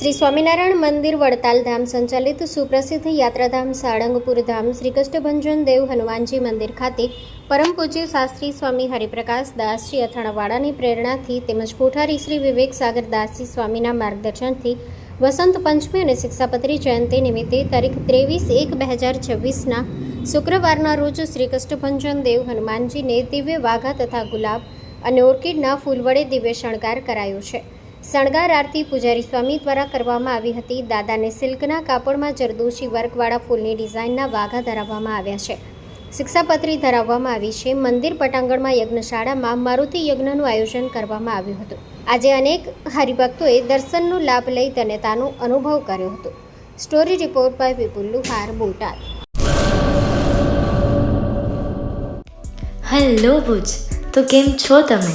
શ્રી સ્વામિનારાયણ મંદિર વડતાલ ધામ સંચાલિત સુપ્રસિદ્ધ યાત્રાધામ સાળંગપુર ધામ શ્રી કષ્ટભંજન દેવ હનુમાનજી મંદિર ખાતે પરમ પૂજ્ય શાસ્ત્રી સ્વામી હરિપ્રકાશ દાસજી અથાણાવાડાની પ્રેરણાથી તેમજ કોઠારી શ્રી વિવેક સાગર દાસજી સ્વામીના માર્ગદર્શનથી વસંત પંચમી અને શિક્ષાપત્રી જયંતિ નિમિત્તે તારીખ ત્રેવીસ એક બે હજાર છવ્વીસના શુક્રવારના રોજ શ્રી કષ્ટભંજન દેવ હનુમાનજીને દિવ્ય વાઘા તથા ગુલાબ અને ઓર્કિડના ફૂલ વડે દિવ્ય શણગાર કરાયો છે. શણગાર આરતી પૂજારી સ્વામી દ્વારા કરવામાં આવી હતી. દાદાને સિલ્કના કાપડમાં જરદોશી વર્કવાળા ફૂલની ડિઝાઇનના વાઘા ધરાવવામાં આવ્યા છે. શિક્ષાપત્રી ધરાવવામાં આવી છે. મંદિર પટાંગણમાં યજ્ઞશાળામાં મારુતિ યજ્ઞનું આયોજન કરવામાં આવ્યું હતું. આજે અનેક હરિભક્તોએ દર્શનનો લાભ લઈ ધન્યતાનો અનુભવ કર્યો હતો. Story report by Vipul Luhar Botad. Hello Bhuj, તો કેમ છો તમે?